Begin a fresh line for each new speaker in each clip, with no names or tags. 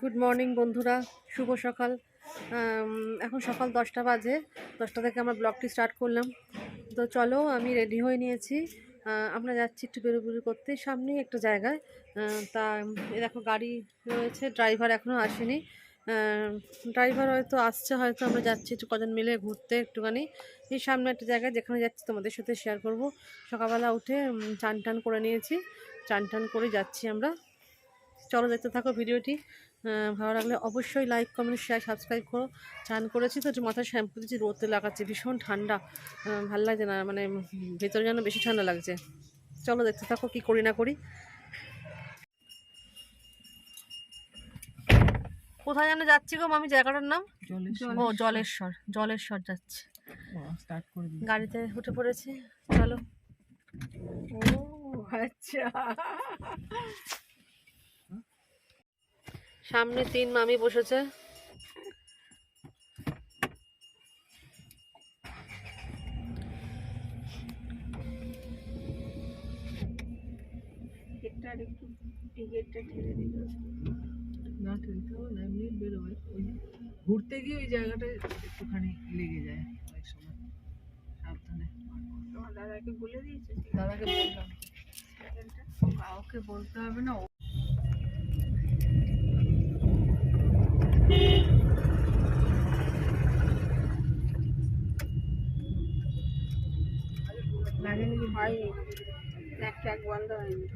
Good morning বন্ধুরা। শুভ সকাল। এখন সকাল দশটা বাজে। দশটা থেকে আমরা ব্লগটি স্টার্ট করলাম। তো চলো, আমি রেডি হয়ে নিয়েছি। আমরা যাচ্ছি একটু বেরোবেরো করতে। সামনেই একটা জায়গায় তা দেখো, গাড়ি রয়েছে। ড্রাইভার এখনও আসেনি। ড্রাইভার হয়তো আসছে, হয়তো আমরা যাচ্ছি একটু কজন মিলে ঘুরতে একটুখানি। এই সামনে একটা জায়গায় যেখানে যাচ্ছি তোমাদের সাথে শেয়ার করব। সকালবেলা উঠে চান টান করে নিয়েছি। চান টান করে যাচ্ছি আমরা। চলো, দেখতে থাকো ভিডিওটি। ভালো লাগলে অবশ্যই লাইক কমেন্ট শেয়ার সাবস্ক্রাইব করো। চান করেছি তো মাথায় শ্যাম্পু দিচ্ছি রোদে লাগাচ্ছে ভীষণ ঠান্ডা। ভালো লাগছে না মানে ভেতরে যেন বেশি ঠান্ডা লাগছে। চলো দেখতে থাকো কি করি না করি। কোথায় যেন যাচ্ছি গো আমি জায়গাটার নাম? ও জলেশ্বর জলেশ্বর যাচ্ছি। গাড়িতে উঠে পড়েছি চলো।
ও আচ্ছা।
সামনে তিন মামি বসেছে।
টিকিটটা একটু টিকিটটা ঠেলে দিল। না ঠেলতে হবে না এমনি বেরোবে ওই ঘুরতে গিয়ে ওই জায়গাটা একটুখানি লেগে যায় অনেক সময়। সাবধানে। তোমার দাদাকে বলে দিয়েছে? দাদাকে বললাম। কাউকে বলতে হবে না হয়নি এক ট্যাক বন্ধ হয়নি।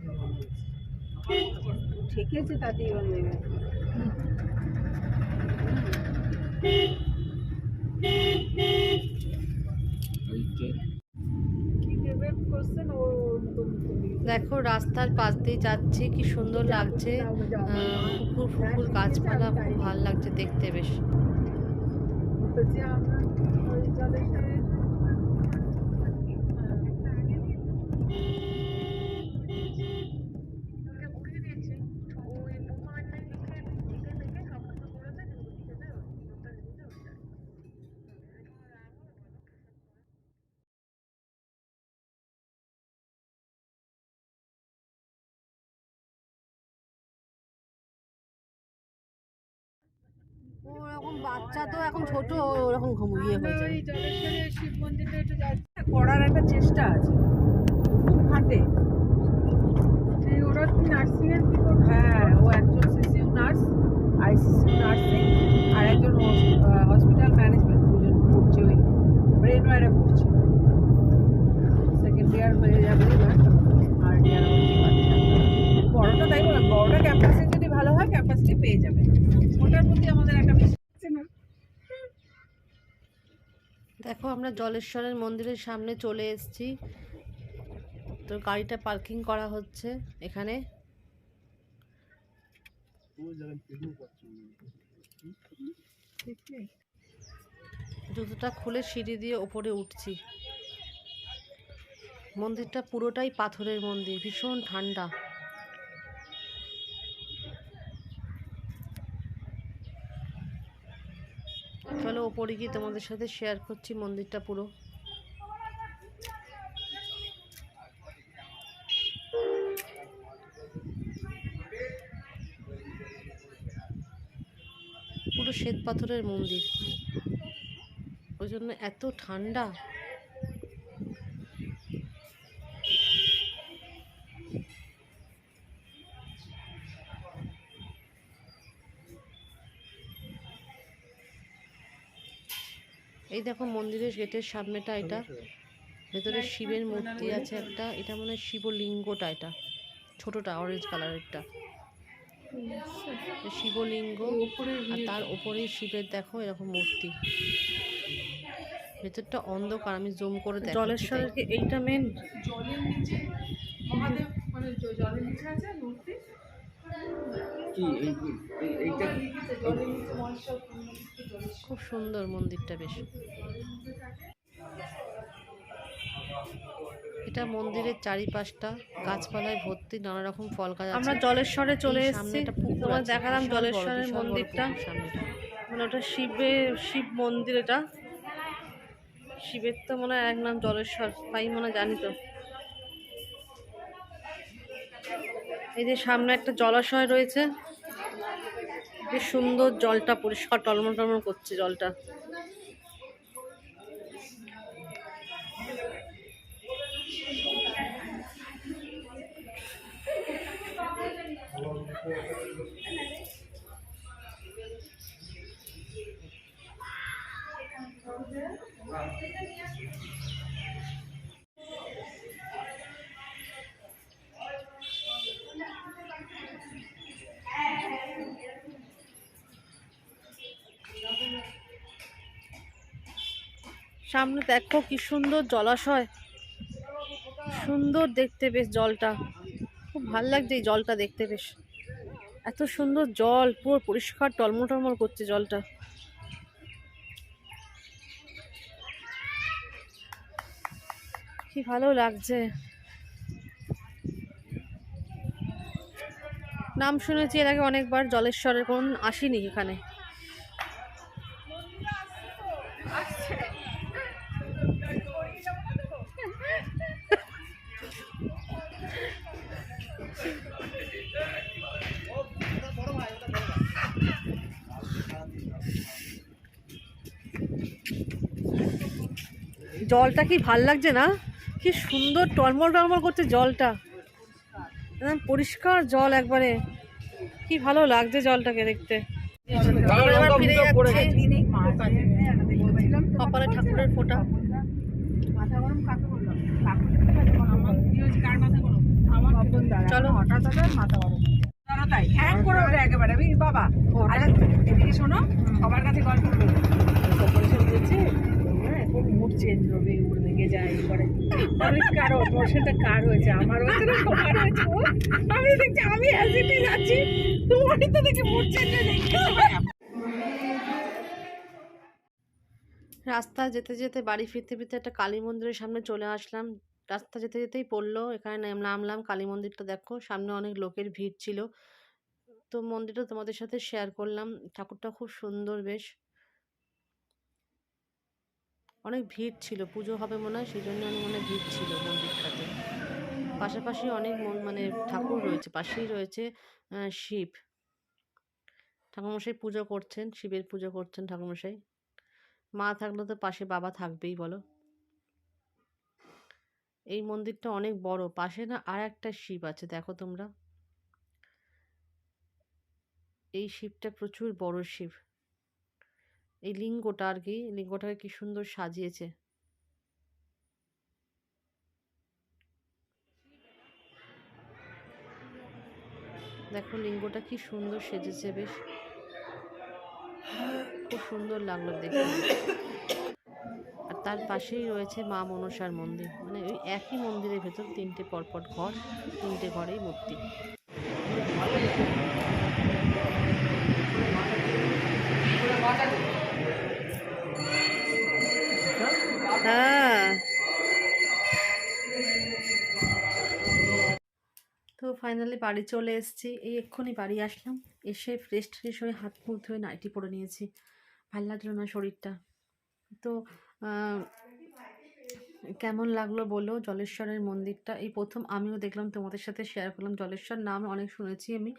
ঠেকেছে তাতেই বন্ধ হয়ে গেছে।
দেখো রাস্তার পাশ দিয়ে যাচ্ছে, কি সুন্দর লাগছে। পুকুর ফুকুর গাছপালা, খুব ভালো লাগছে দেখতে বেশ ওরকম বাচ্চা তো এখন ছোট ওরকম ঘুমিয়ে হয়ে যায়
শিব মন্দিরটা একটু যাচ্ছে করার একটা চেষ্টা আছে। খাটে সেই ওরা কি নার্সিং কি করবে? হ্যাঁ ও একজন সিসিউ নার্স আইসিসিউ নার্সিং আর একজন হসপিটাল ম্যানেজমেন্ট দুজন পড়ছে ওই ব্রেন ওয়ারে পড়ছে। সেকেন্ড ইয়ার হয়ে যাবে এবার আর ইয়ার বড়টা তাই বললাম বড়টা ক্যাম্পাসে যদি ভালো হয় ক্যাম্পাসটি পেয়ে যাবে। ওটার প্রতি আমাদের একটা
দেখো, আমরা জলেশ্বরের মন্দিরের সামনে চলে এসেছি। তো গাড়িটা পার্কিং করা হচ্ছে এখানে। জুতোটা খুলে সিঁড়ি দিয়ে ওপরে উঠছি। মন্দিরটা পুরোটাই পাথরের মন্দির, ভীষণ ঠান্ডা চলো ওপরে গিয়ে তোমাদের সাথে শেয়ার করছি, মন্দিরটা পুরো। পুরো শ্বেত পাথরের মন্দির। ওই জন্য এত ঠান্ডা। এই দেখো মন্দিরের গেটের সামনেটা এটা। ভেতরে শিবের মূর্তি আছে একটা। এটা মনে হয় শিবলিঙ্গটা এটা। ছোটটা অরেঞ্জ কালারেরটা শিবলিঙ্গ আর তার ওপরেই শিবের দেখো এরকম মূর্তি। ভেতরটা অন্ধকার আমি জুম করে দেখো জলেশ্বরের কি এইটা মেন
জলের নিচে মহাদেব মানে জলের নিচে আছে মূর্তি।
কি এই এই- এইটা
জলের নিচে
খুব সুন্দর মন্দিরটা বেশ। এটা মন্দিরের চারিপাশটা গাছপালায় ভর্তি নানা রকম ফল গাছ
আমরা জলেশ্বরে চলে এসেছি। তোমার দেখালাম জলেশ্বরের মন্দিরটা। মানে ওটা শিবের শিব মন্দির এটা। শিবের তো মনে হয় এক নাম জলেশ্বর তাই মনে হয় জানি তো। এই যে সামনে একটা জলাশয় রয়েছে।
বেশ সুন্দর জলটা পরিষ্কার টলমল টলমল করছে জলটা। সামনে দেখো কি সুন্দর জলাশয়। সুন্দর দেখতে বেশ জলটা। খুব ভালো লাগছে এই জলটা দেখতে বেশ। এত সুন্দর জল, পুরো পরিষ্কার টলমল টলমল করছে জলটা। কি ভালো লাগছে। নাম শুনেছি এর আগে অনেকবার জলেশ্বরের, কোন আসিনি এখানে। জলটা কি ভালো লাগছে না? কি সুন্দর টলমল টলমল করছে জলটা। একদম পরিষ্কার জল একবারে। কি ভালো লাগছে জলটাকে দেখতে। কপালে ঠাকুরের ফোঁটা।
চলো। হঠাৎ মাথা গরম তাই। হ্যাং করে ওঠে একেবারে। বাবা এদিকে শোনো সবার কাছে গল্প করব অপারেশন হয়েছে হ্যাঁ খুব মুড চেঞ্জ হবে যায় করে কারও হয়েছে? আমার হয়েছে না তোমার হয়েছে আমি দেখছি, আমি যাচ্ছি তো দেখি মুড চেঞ্জ হয়ে
রাস্তা যেতে যেতে, বাড়ি ফিরতে ফিরতে একটা কালী মন্দিরের সামনে চলে আসলাম। রাস্তা যেতে যেতেই পড়ল, এখানে নামলাম কালী মন্দিরটা দেখো। সামনে অনেক লোকের ভিড় ছিল। তো মন্দিরটা তোমাদের সাথে শেয়ার করলাম। ঠাকুরটা খুব সুন্দর বেশ। অনেক ভিড় ছিল, পুজো হবে মনে হয়, সেই জন্য অনেক মনে ভিড় ছিল মন্দিরটাতে। পাশাপাশি অনেক মন- মানে ঠাকুর রয়েছে, পাশেই রয়েছে শিব। ঠাকুরমশাই পুজো করছেন, শিবের পুজো করছেন ঠাকুরমশাই। মা থাকলে তো পাশে বাবা থাকবেই, বলো। এই মন্দিরটা অনেক বড়, পাশে না আর একটা শিব আছে, দেখো তোমরা। এই শিবটা প্রচুর বড় শিব। এই লিঙ্গটা আর কি লিঙ্গটাকে কি সুন্দর সাজিয়েছে। দেখো লিঙ্গটা কি সুন্দর সেজেছে বেশ। খুব সুন্দর লাগল দেখতে। আর তার পাশেই রয়েছে মা মনসার মন্দির। মানে ওই একই মন্দিরের ভেতর তিনটে পরপর ঘর, তিনটে ঘরেই মূর্তি। ফাইনালি বাড়ি চলে এসেছি। এই এক্ষুনি বাড়ি আসলাম। এসে ফ্রেশ ট্রেশ হয়ে হাত মুখ ধুয়ে নাইটি পরে নিয়েছি। ভালো লাগল না শরীরটা। তো কেমন লাগল বলো? জলেশ্বরের মন্দিরটা। এই প্রথম আমিও দেখলাম, তোমাদের সাথে শেয়ার করলাম। জলেশ্বর নাম অনেক শুনেছি আমি,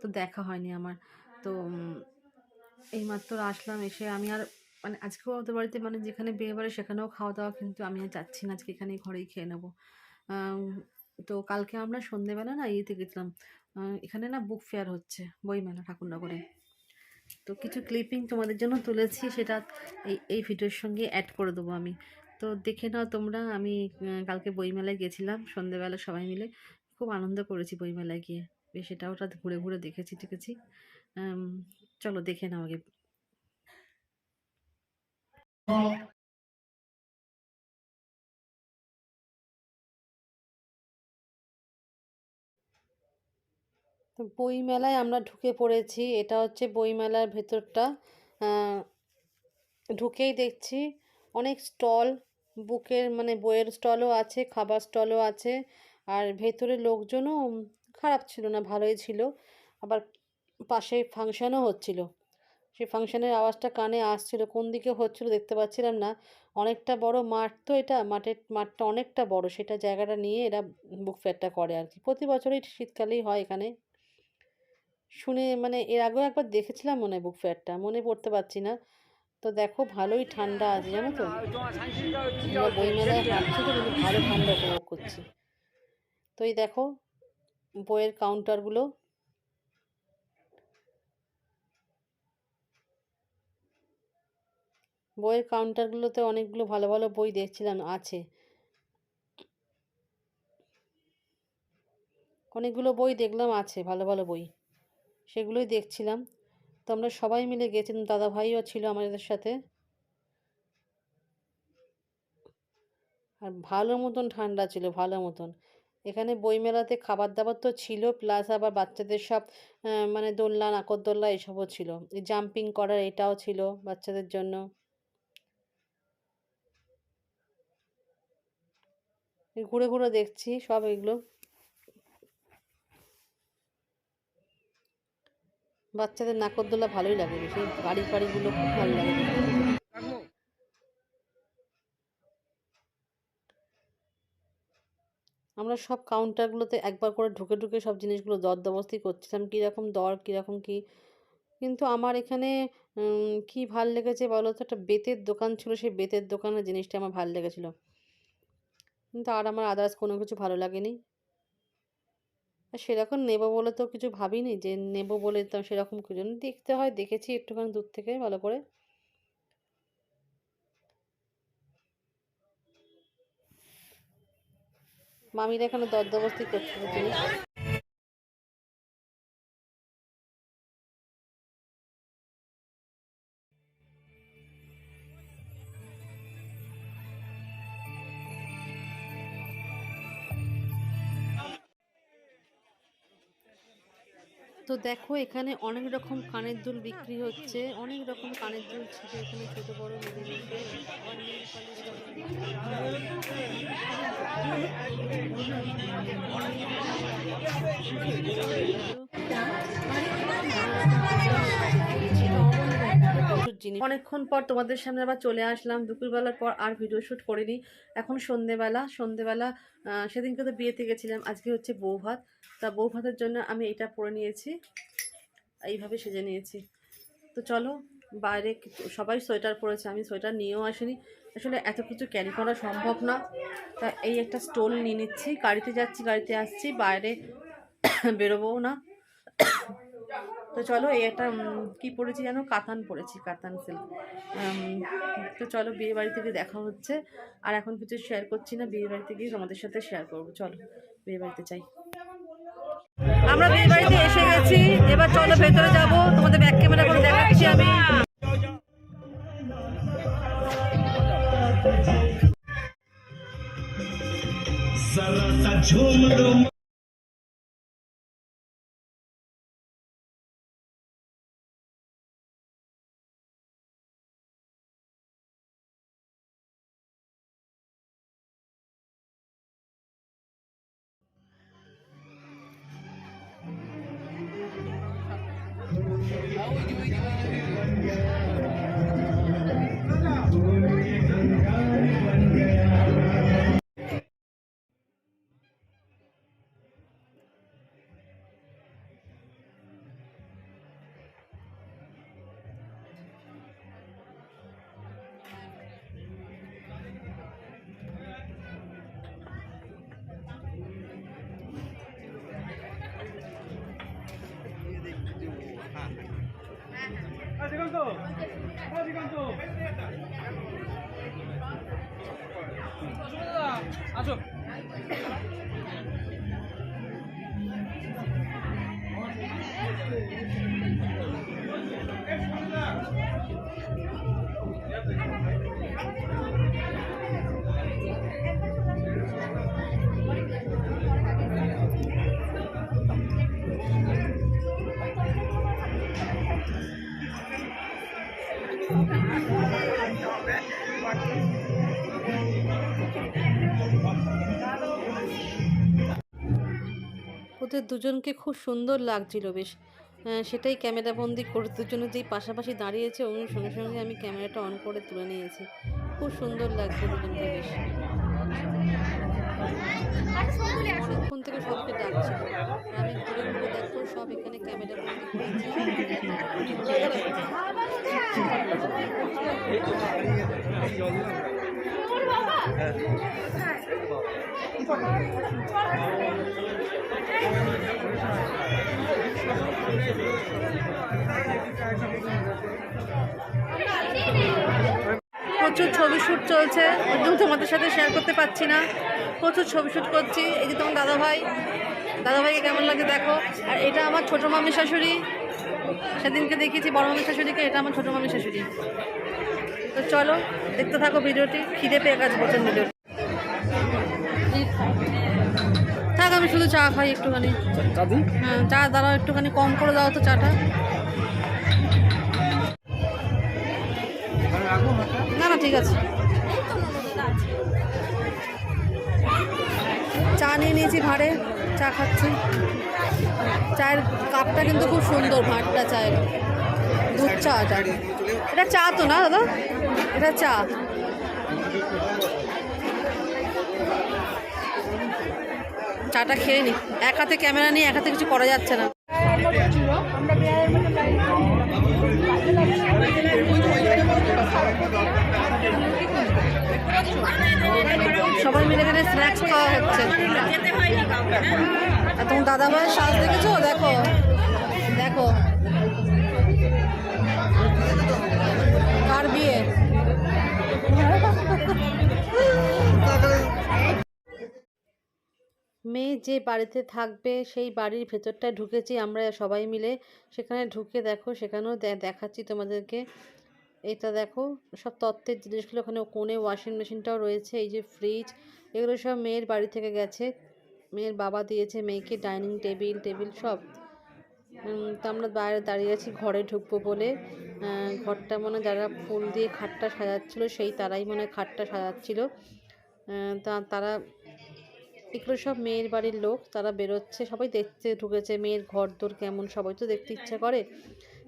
তো দেখা হয়নি আমার। তো এইমাত্র আসলাম এসে আমি আর মানে আজকেও আমাদের বাড়িতে মানে যেখানে বিয়ে বাড়ি সেখানেও খাওয়া দাওয়া কিন্তু আমি আর যাচ্ছি না। আজকে এখানেই ঘরেই খেয়ে নেব। তো কালকে আমরা সন্ধেবেলা না ইয়েতে গেছিলাম এখানে না বুক ফেয়ার হচ্ছে বইমেলা ঠাকুরনগরে। তো কিছু ক্লিপিং তোমাদের জন্য তুলেছি সেটা এই এই ভিডিওর সঙ্গে অ্যাড করে দেবো আমি। তো দেখে নাও তোমরা আমি কালকে বইমেলায় গেছিলাম সন্ধেবেলা সবাই মিলে। খুব আনন্দ করেছি বইমেলায় গিয়ে। বেশ এটা ওটা ঘুরে ঘুরে দেখেছি টেকেছি চলো দেখে নাও আগে। বইমেলায় আমরা ঢুকে পড়েছি। এটা হচ্ছে বইমেলার ভেতরটা। ঢুকেই দেখছি অনেক স্টল, বুকের মানে বইয়ের স্টলও আছে, খাবার স্টলও আছে। আর ভেতরে লোকজনও খারাপ ছিল না, ভালোই ছিল। আবার পাশে ফাংশনও হচ্ছিল। সেই ফাংশনের আওয়াজটা কানে আসছিল, কোন দিকে হচ্ছিল দেখতে পাচ্ছিলাম না। অনেকটা বড় মাঠ তো এটা, মাঠের, মাঠটা অনেকটা বড়। সেটা জায়গাটা নিয়ে এরা বুক ফেয়ারটা করে আর কি। প্রতি বছরই শীতকালেই হয় এখানে। শুনে মানে এর আগেও একবার দেখেছিলাম মনে হয় বুক ফেয়ারটা মনে পড়তে পারছি না। তো দেখো ভালোই ঠান্ডা আছে, জানো তো? বইমেলায় হাঁটছি তো, কিন্তু ভালো ঠান্ডা উপভোগ করছি। তো এই দেখো, বইয়ের কাউন্টারগুলো বইয়ের কাউন্টারগুলোতে অনেকগুলো ভালো ভালো বই দেখছিলাম, আছে। অনেকগুলো বই দেখলাম, আছে, ভালো ভালো বই। সেগুলোই দেখছিলাম। তো আমরা সবাই মিলে গেছিলাম, দাদা ভাইও ছিল আমাদের সাথে। আর ভালো মতন ঠান্ডা ছিল, ভালো মতন। এখানে বইমেলাতে খাবার দাবার তো ছিল প্লাস আবার বাচ্চাদের সব মানে দোলনা, নাকরদোলনা এসবও ছিল। এই জাম্পিং করার এটাও ছিল বাচ্চাদের জন্য। ঘুরে ঘুরে দেখছি সব এগুলো। বাচ্চাদের নাকরদোলা ভালোই লাগে সেই গাড়ি ফাড়িগুলো খুব ভালো লাগে। আমরা সব কাউন্টারগুলোতে একবার করে ঢুকে ঢুকে সব জিনিসগুলো দরদাবস্তি করছিলাম, কীরকম দর, কীরকম কী। কিন্তু আমার এখানে কি ভালো লেগেছে বলো তো? একটা বেতের দোকান ছিল, সেই বেতের দোকানের জিনিসটা আমার ভালো লেগেছিলো। কিন্তু আর আমার আদার্স কোনো কিছু ভালো লাগেনি। সেরকম নেব বলে তো কিছু ভাবিনি যে নেব বলে তো সেরকম কিছু। দেখতে হয়, দেখেছি একটুখানি দূর থেকে ভালো করে মামিরা এখানে দরদাবস্তি করছে জিনিস তো দেখো, এখানে অনেক রকম কানের দুল বিক্রি হচ্ছে। অনেক রকম কানের দুল ছিল এখানে ছোট, বড় মিলেমিশে জিনিস অনেকক্ষণ পর তোমাদের সামনে আবার চলে আসলাম। দুপুরবেলার পর আর ভিডিও শ্যুট করিনি। এখন সন্ধেবেলা সন্ধেবেলা সেদিনকে তো বিয়েতে গেছিলাম। আজকে হচ্ছে বউ ভাত। তা বউ ভাতের জন্য আমি এটা পরে নিয়েছি। এইভাবে সেজে নিয়েছি। তো চলো, বাইরে সবাই সোয়েটার পরেছে। আমি সোয়েটার নিয়েও আসিনি। আসলে এত কিছু ক্যারি করা সম্ভব না। তা এই একটা স্টোল নিয়ে নিচ্ছি। গাড়িতে যাচ্ছি, গাড়িতে আসছি। বাইরে বেরোবও না। তো চলো এই একটা কি পড়েছি যেন কাতান পড়েছি কাতান সিল্ক তো চলো বিয়ে বাড়ি থেকে দেখা হচ্ছে। আর এখন কিছু শেয়ার করছি না, বিয়ে বাড়িতে গিয়ে তোমাদের সাথে শেয়ার করব। চলো, বিয়ে বাড়িতে চাই আমরা বিয়ে বাড়িতে এসে গেছি। এবার চলো ভেতরে যাব। তোমাদের ব্যাক ক্যামেরা করে দেখাচ্ছি আমি।
やめろよ!
ওদের দুজনকে খুব সুন্দর লাগছিল বেশ। সেটাই ক্যামেরা বন্দি করে দুজনে যেই পাশাপাশি দাঁড়িয়েছে, অমনি সঙ্গে সঙ্গে আমি ক্যামেরাটা অন করে তুলে নিয়েছি। খুব সুন্দর লাগছে দুজনকে বেশ।
তখন থেকে সবকে ডাকছিল আর আমি ঘুরে ঘুরে দেখো, সব এখানে ক্যামেরা
প্রচুর ছবি শ্যুট চলছে জন্য তোমাদের সাথে শেয়ার করতে পারছি না। প্রচুর ছবি শ্যুট করছি, এই যে তোমার দাদাভাই। দাদাভাইকে কেমন লাগে দেখো। আর এটা আমার ছোটো মামি শাশুড়ি। সেদিনকে দেখিয়েছি, বড় মামি শাশুড়িকে, এটা আমার ছোটো মামি শাশুড়ি। তো চলো দেখতে থাকো ভিডিওটি। খিদে পেয়ে গেছে প্রচণ্ড ভিডিওটি থাক আমি শুধু চা খাই একটুখানি। হ্যাঁ চা দাঁড়াও একটুখানি কম করে দাও তো চাটা। না না ঠিক আছে। চা নিয়ে নিয়েছি ভাঁড়ে চা খাচ্ছি। চায়ের কাপটা কিন্তু খুব সুন্দর ভাঁড়টা চায়ের। দুধ চা এটা চা তো না দাদা? এটা চা। চাটা খেয়ে নি। এক হাতে ক্যামেরা নিয়ে এক হাতে কিছু করা যাচ্ছে না। সবাই মিলে এখানে স্ন্যাক্স খাওয়া হচ্ছে। আর দাদা ভাইয়ের সাজ দেখেছ? দেখো। দেখো। কার বিয়ে? মেয়ে যে বাড়িতে থাকবে, সেই বাড়ির ভেতরটায় ঢুকেছি আমরা সবাই মিলে। সেখানে ঢুকে দেখো, সেখানেও দেখাচ্ছি তোমাদেরকে। এটা দেখো, সব তত্ত্বের জিনিসগুলো ওখানে কোণে ওয়াশিং মেশিনটাও রয়েছে, এই যে ফ্রিজ এগুলো সব মেয়ের বাড়ি থেকে গেছে। মেয়ের বাবা দিয়েছে, মেয়েকে ডাইনিং টেবিল টেবিল সব। তো আমরা বাইরে দাঁড়িয়ে আছি, ঘরে ঢুকবো বলে। ঘরটা মানে যারা ফুল দিয়ে খাটটা সাজাচ্ছিলো, সেই তারাই মনে হয় খাটটা সাজাচ্ছিলো। তা তারা, এগুলো সব মেয়ের বাড়ির লোক, তারা বেরোচ্ছে, সবাই দেখতে ঢুকেছে, মেয়ের ঘর দোর কেমন, সবাই তো দেখতে ইচ্ছা করে।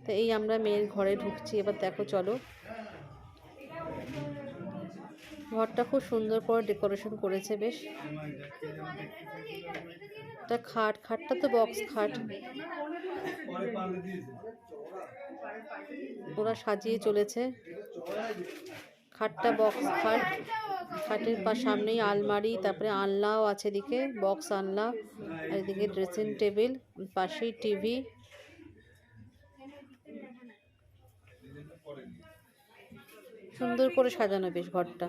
তো এই আমরা মেয়ের ঘরে ঢুকছি, এবার দেখো চলো। ঘরটা খুব সুন্দর করে ডেকোরেশন করেছে বেশ। খাট, খাটটা তো বক্স খাট। ওরা সাজিয়ে চলেছে। খাটটা বক্স খাট। খাটের পা সামনেই আলমারি, তারপরে আনলাও আছে এদিকে, বক্স আনলা আর এদিকে ড্রেসিং টেবিল পাশেই টিভি। সুন্দর করে সাজানো বেশ ঘরটা।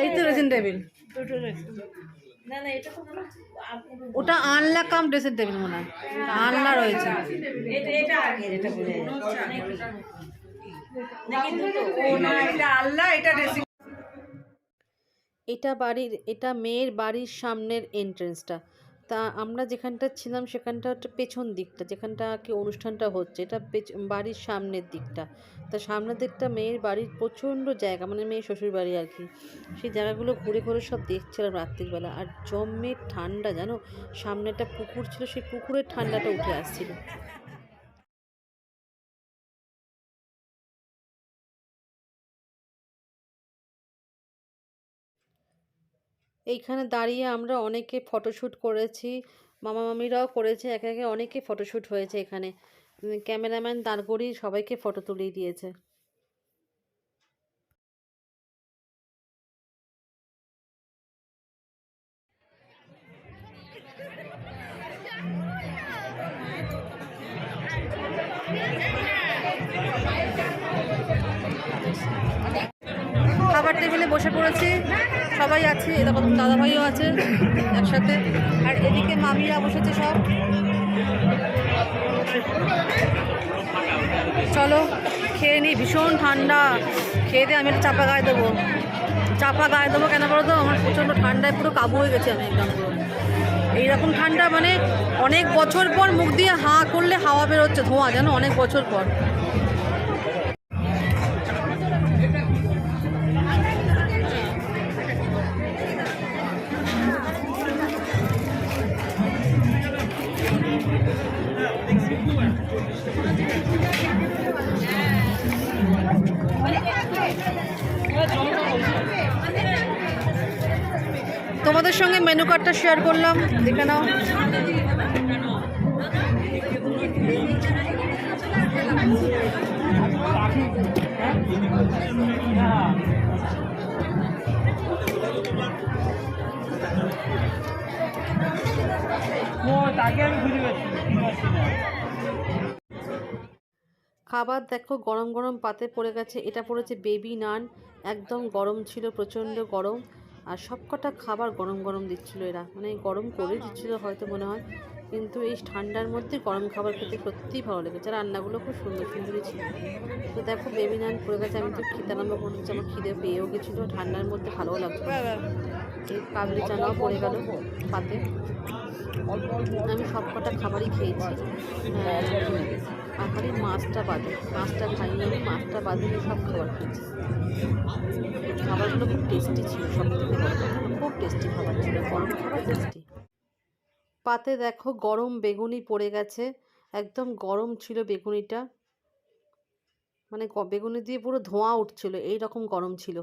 এই তো ড্রেসিং টেবিল ওটা আনলা কাম ড্রেসিং টেবিল মনে হয়। আনলা রয়েছে।
আল্লাহ এটা ড্রেসিং
এটা বাড়ির, এটা মেয়ের বাড়ির সামনের এন্ট্রেন্সটা তা আমরা যেখানটা ছিলাম সেখানটা হচ্ছে পেছন দিকটা, যেখানটা কি অনুষ্ঠানটা হচ্ছে। এটা বাড়ির সামনের দিকটা। তা সামনের দিকটা মেয়ের বাড়ির প্রচণ্ড জায়গা মানে মেয়ের শ্বশুর বাড়ি আর কি সেই জায়গাগুলো ঘুরে ঘুরে সব দেখছিলাম রাত্রিবেলা। আর জমে ঠান্ডা, জানো? সামনে একটা পুকুর ছিল, সেই পুকুরের ঠান্ডাটা উঠে আসছিল। এইখানে দাঁড়িয়ে আমরা অনেকে ফটোশ্যুট করেছি। মামা মামিরাও করেছে, একে একে অনেকে ফটোশ্যুট হয়েছে এখানে। ক্যামেরাম্যান দাঁড় করিয়ে সবাইকে ফটো তুলিয়ে দিয়েছে। খাবার টেবিলে বসে পড়েছি। সবাই আছে এরকম দাদাভাইও আছে একসাথে। আর এদিকে মামিরা বসেছে সব। চলো, খেয়ে নিই ভীষণ ঠান্ডা। খেয়ে দিয়ে আমি একটা চাপা গায়ে দেবো। চাপা গায়ে দেবো কেন বলো তো? আমার প্রচণ্ড ঠান্ডায় পুরো কাবু হয়ে গেছে আমি একদম। এইরকম ঠান্ডা মানে অনেক বছর পর মুখ দিয়ে হাঁ করলে হাওয়া বেরোচ্ছে, ধোঁয়া, জানো? অনেক বছর পর।
মেনু কার্ডটা শেয়ার করলাম, দেখে নাও।
খাবার দেখো, গরম গরম পাতে পড়ে গেছে। এটা পড়েছে বেবি নান একদম গরম ছিল, প্রচণ্ড গরম। আর সবকটা খাবার গরম গরম দিচ্ছিল এরা। মানে গরম করে দিচ্ছিল হয়তো মনে হয় কিন্তু এই ঠান্ডার মধ্যে গরম খাবার খেতে সত্যিই ভালো লেগেছে। রান্নাগুলো খুব সুন্দর সুন্দরই ছিল। তো দেখো বেবি নান পড়ে গেছে আমি তো খেতে আরম্ভ করছি আমার খিদে পেয়েও গেছিল। ঠান্ডার মধ্যে ভালোও লাগছে। এই কাবলি চানাও পড়ে গেল পাতে। আমি সবকটা খাবারই খেয়েছি। হ্যাঁ, খালি মাছটা বাদে, মাছটা খাইনি আমি মাছটা বাদে সব খাবার খেয়েছি খাবারগুলো খুব টেস্টি ছিল সব থেকে খুব টেস্টি খাবার ছিল, গরম খাবার টেস্টি পাতে দেখো গরম বেগুনি পড়ে গেছে, একদম গরম ছিল বেগুনিটা। মানে বেগুনি দিয়ে পুরো ধোঁয়া উঠছিল এই রকম গরম ছিল।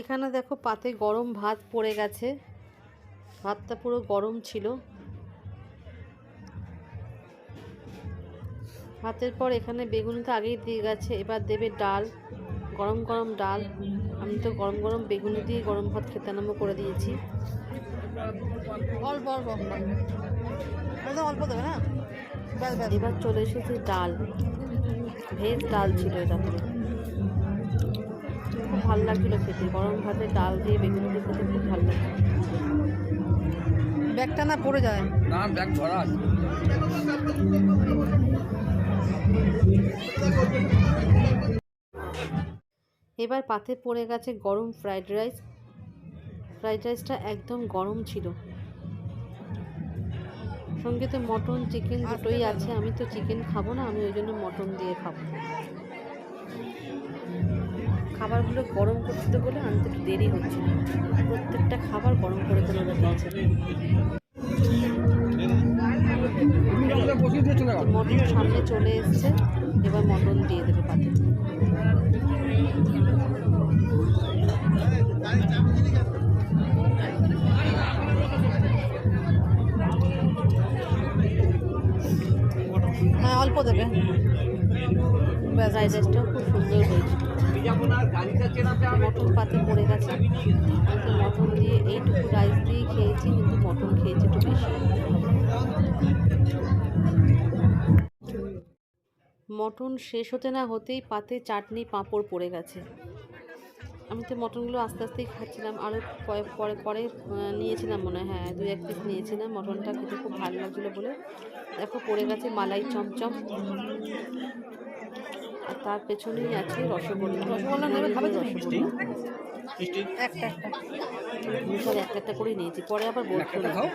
এখানে দেখো পাতে গরম ভাত পড়ে গেছে। ভাতটা পুরো গরম ছিল। ভাতের পর এখানে বেগুনি তো আগেই দিয়ে গেছে এবার দেবে ডাল গরম গরম ডাল। আমি তো গরম গরম বেগুনি দিয়ে গরম ভাত খেতে আরম্ভ করে দিয়েছি।
অল্প অল্প অল্প। দেবে না? ব্যাস ব্যাস।
এবার চলে এসেছে ডাল। ভেজ ডাল ছিল এটা খুব ভালো লাগছিল খেতে। গরম ভাতে ডাল দিয়ে বেগুন দিয়ে খেতে খুব ভালো লাগছে।
ব্যাগটা না পড়ে যায়?
না ব্যাগ ভরা আছে।
এবার পাতে পড়ে গেছে গরম ফ্রাইড রাইস। ফ্রাইড রাইসটা একদম গরম ছিল। সঙ্গে তো মটন চিকেন দুটোই আছে। আমি তো চিকেন খাব না আমি ওই জন্য মটন দিয়ে খাব। খাবারগুলো গরম করতে বলে আনতে একটু দেরি হচ্ছে প্রত্যেকটা খাবার গরম করে করে ওরা দিয়েছে মটন সামনে চলে এসছে, এবার মটন দিয়ে দেবে পাতে।
হ্যাঁ অল্প দেবে। ব্যাস
খুব সুন্দর হয়েছে। মটন পাতে পড়ে গেছে। তো মটন দিয়ে এইটুকু রাইস দিয়ে খেয়েছি, কিন্তু মটন খেয়েছি একটু বেশি। মটন শেষ হতে না হতেই পাতে চাটনি পাঁপড় পড়ে গেছে। আমি তো মটনগুলো আস্তে আস্তেই খাচ্ছিলাম। আরও পরে পরে নিয়েছিলাম মনে হয় হ্যাঁ দু এক পিস নিয়েছিলাম। মটনটা খেতে খুব ভালো লাগছিল বলে। দেখো, পড়ে গেছে মালাই চমচম। তার পেছনেই আছে রসগোল্লা।
রসগোল্লা নেবে, খাবে?
রসগোল্লা
একটা একটা।
সব একটা একটা করেই নিয়েছি। পরে আবার
একটা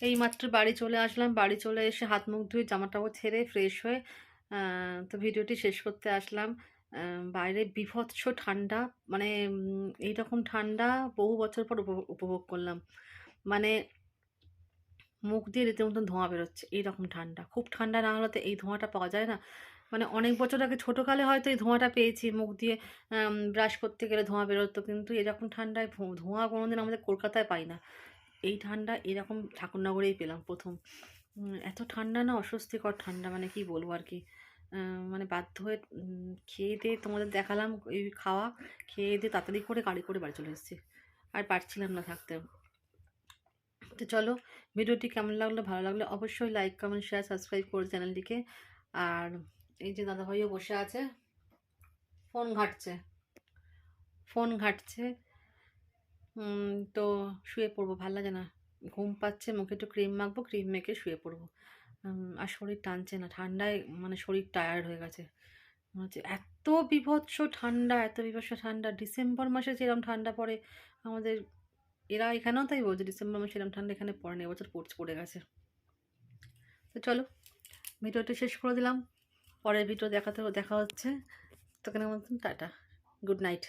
এই মাত্র বাড়ি চলে আসলাম। বাড়ি চলে এসে হাত মুখ ধুয়ে জামা টামা ছেড়ে ফ্রেশ হয়ে তো ভিডিওটি শেষ করতে আসলাম। বাইরে বিভৎস ঠান্ডা। মানে এইরকম ঠান্ডা বহু বছর পর উপভোগ- উপভোগ করলাম। মানে মুখ দিয়ে রীতিমতন ধোঁয়া বেরোচ্ছে। এইরকম ঠান্ডা। খুব ঠান্ডা না হলে তো এই ধোঁয়াটা পাওয়া যায় না। মানে অনেক বছর আগে ছোটোকালে হয়তো এই ধোঁয়াটা পেয়েছি, মুখ দিয়ে ব্রাশ করতে গেলে ধোঁয়া বেরোতো, কিন্তু এরকম ঠান্ডায় ধোঁয়া কোনোদিন আমাদের কলকাতায় পাই না। এই ঠান্ডা এরকম ঠাকুরনগরেই পেলাম প্রথম। এত ঠান্ডা না, অস্বস্তিকর ঠান্ডা মানে কি বলব আর কি? মানে বাধ্য হয়ে খেয়ে দিয়ে তোমাদের দেখালাম এই খাওয়া, খেয়ে দিয়ে তাড়াতাড়ি করে গাড়ি করে বাড়ি চলে এসেছি। আর পারছিলাম না থাকতে। তো চলো, ভিডিওটি কেমন লাগল, ভালো লাগলে অবশ্যই লাইক কমেন্ট শেয়ার সাবস্ক্রাইব করে চ্যানেলটিকে। আর এই যে দাদাভাইও বসে আছে। ফোন ঘাটছে। ফোন ঘাটছে। তো শুয়ে পড়ব, ভালো লাগে না। ঘুম পাচ্ছে, মুখে একটু ক্রিম মাখবো, ক্রিম মেখে শুয়ে পড়ব। আর শরীর টানছে না, ঠান্ডায় মানে শরীর টায়ার্ড হয়ে গেছে। হচ্ছে এত
বিভৎস ঠান্ডা, এত বিভৎস ঠান্ডা। ডিসেম্বর মাসে যেরকম ঠান্ডা পড়ে, আমাদের এরা এখানেও তাই বলছে, ডিসেম্বর মাসে এরকম ঠান্ডা এখানে পড়ে না এবছর পড়ছে, পড়ে গেছে। তো চলো, ভিডিওটা শেষ করে দিলাম। পরের ভিডিও দেখাতে দেখা হচ্ছে। তখন আমার টাটা। Good night